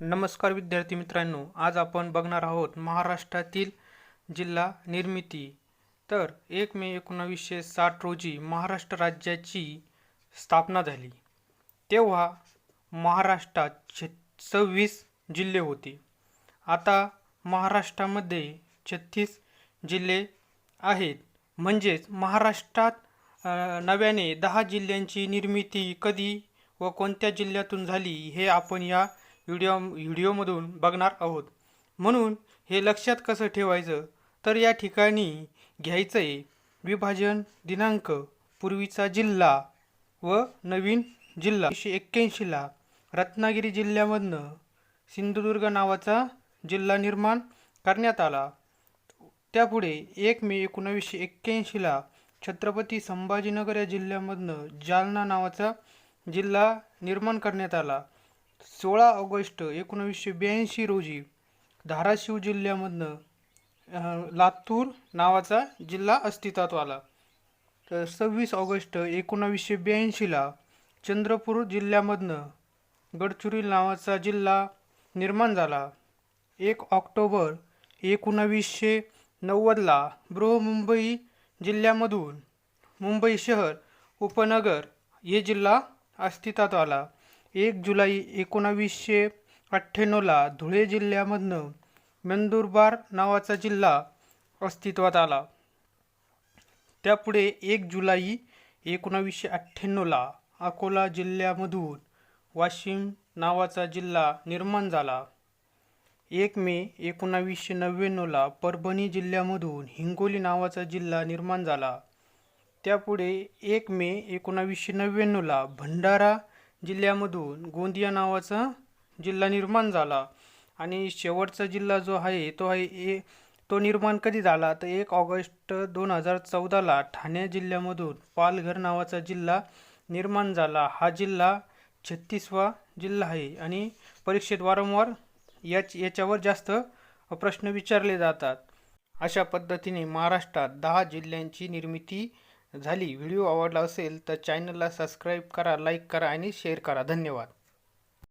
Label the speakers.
Speaker 1: नमस्कार विद्यार्थी मित्रांनो आज आपण बघणार आहोत महाराष्ट्रातील जिल्हा निर्मिती. तर एक मे एकोणावीसशे साठ रोजी महाराष्ट्र राज्याची स्थापना झाली. तेव्हा महाराष्ट्रात छ सव्वीस जिल्हे होते. आता महाराष्ट्रामध्ये छत्तीस जिल्हे आहेत. म्हणजेच महाराष्ट्रात नव्याने दहा जिल्ह्यांची निर्मिती कधी व कोणत्या जिल्ह्यातून झाली हे आपण या व्हिडिओ व्हिडिओमधून बघणार आहोत. म्हणून हे लक्षात कसं ठेवायचं? तर या ठिकाणी घ्यायचं आहे विभाजन दिनांक पूर्वीचा जिल्हा व नवीन जिल्हा. एकशे एक्क्याऐंशीला रत्नागिरी जिल्ह्यामधनं सिंधुदुर्ग नावाचा जिल्हा निर्माण करण्यात आला. त्यापुढे एक मे एकोणावीसशे एक्क्याऐंशीला छत्रपती संभाजीनगर या जिल्ह्यामधनं जालना नावाचा जिल्हा निर्माण करण्यात आला. सोळा ऑगस्ट एकोणावीसशे ब्याऐंशी रोजी धाराशिव जिल्ह्यामधनं लातूर नावाचा जिल्हा अस्तित्वात आला. तर सव्वीस ऑगस्ट एकोणावीसशे ब्याऐंशीला चंद्रपूर जिल्ह्यामधनं गडचिरोली नावाचा जिल्हा निर्माण झाला. एक ऑक्टोबर एकोणावीसशे नव्वदला बृहमुंबई जिल्ह्यामधून मुंबई शहर उपनगर हे जिल्हा अस्तित्वात आला. एक जुलै एकोणावीसशे अठ्ठ्याण्णवला धुळे जिल्ह्यामधनं नंदुरबार नावाचा जिल्हा अस्तित्वात आला. त्यापुढे एक जुलै एकोणावीसशे अठ्ठ्याण्णवला अकोला जिल्ह्यामधून वाशिम नावाचा जिल्हा निर्माण झाला. एक मे एकोणावीसशे नव्याण्णवला परभणी जिल्ह्यामधून हिंगोली नावाचा जिल्हा निर्माण झाला. त्यापुढे एक मे एकोणावीसशे नव्याण्णवला भंडारा जिल्ह्यामधून गोंदिया नावाचा जिल्हा निर्माण झाला. आणि शेवटचा जिल्हा जो आहे तो आहे ए तो निर्माण कधी झाला? तर एक ऑगस्ट दोन हजार चौदाला ठाणे जिल्ह्यामधून पालघर नावाचा जिल्हा निर्माण झाला. हा जिल्हा छत्तीसवा जिल्हा आहे आणि परीक्षेत वारंवार याच याच्यावर जास्त प्रश्न विचारले जातात. अशा पद्धतीने महाराष्ट्रात दहा जिल्ह्यांची निर्मिती झाली. व्हिडिओ आवडला असेल तर चॅनलला सबस्क्राईब करा लाईक करा आणि शेअर करा. धन्यवाद.